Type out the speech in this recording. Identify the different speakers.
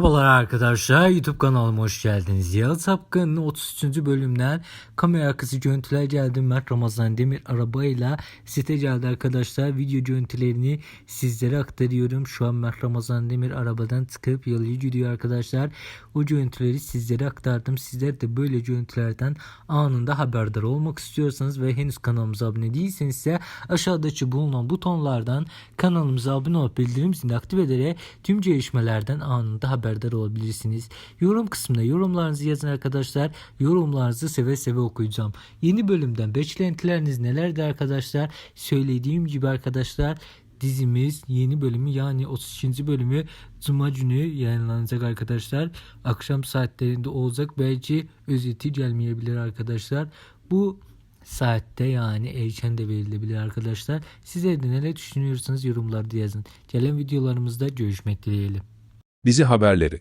Speaker 1: Merhabalar arkadaşlar YouTube kanalıma hoş geldiniz. Yağız Sapkın'ın 33. bölümden kamera arkası görüntüler geldi. Mert Ramazan Demir arabayla site geldi arkadaşlar. Video görüntülerini sizlere aktarıyorum. Şu an Mert Ramazan Demir arabadan çıkıp yalıya gidiyor arkadaşlar. O görüntüleri sizlere aktardım. Sizler de böyle görüntülerden anında haberdar olmak istiyorsanız ve henüz kanalımıza abone değilseniz ise aşağıdaki bulunan butonlardan kanalımıza abone olup bildirim zilini aktif ederek tüm gelişmelerden anında haberdar olabilirsiniz. Yorum kısmına yorumlarınızı yazın arkadaşlar. Yorumlarınızı seve seve okuyacağım. Yeni bölümden beklentileriniz nelerdi arkadaşlar? Söylediğim gibi arkadaşlar dizimiz yeni bölümü yani 32. bölümü Cuma günü yayınlanacak arkadaşlar. Akşam saatlerinde olacak. Belki özeti gelmeyebilir arkadaşlar. Bu saatte yani erken de verilebilir arkadaşlar. Sizler de neler düşünüyorsanız yorumlarda yazın. Gelen videolarımızda görüşmek dileğiyle.
Speaker 2: Dizi haberleri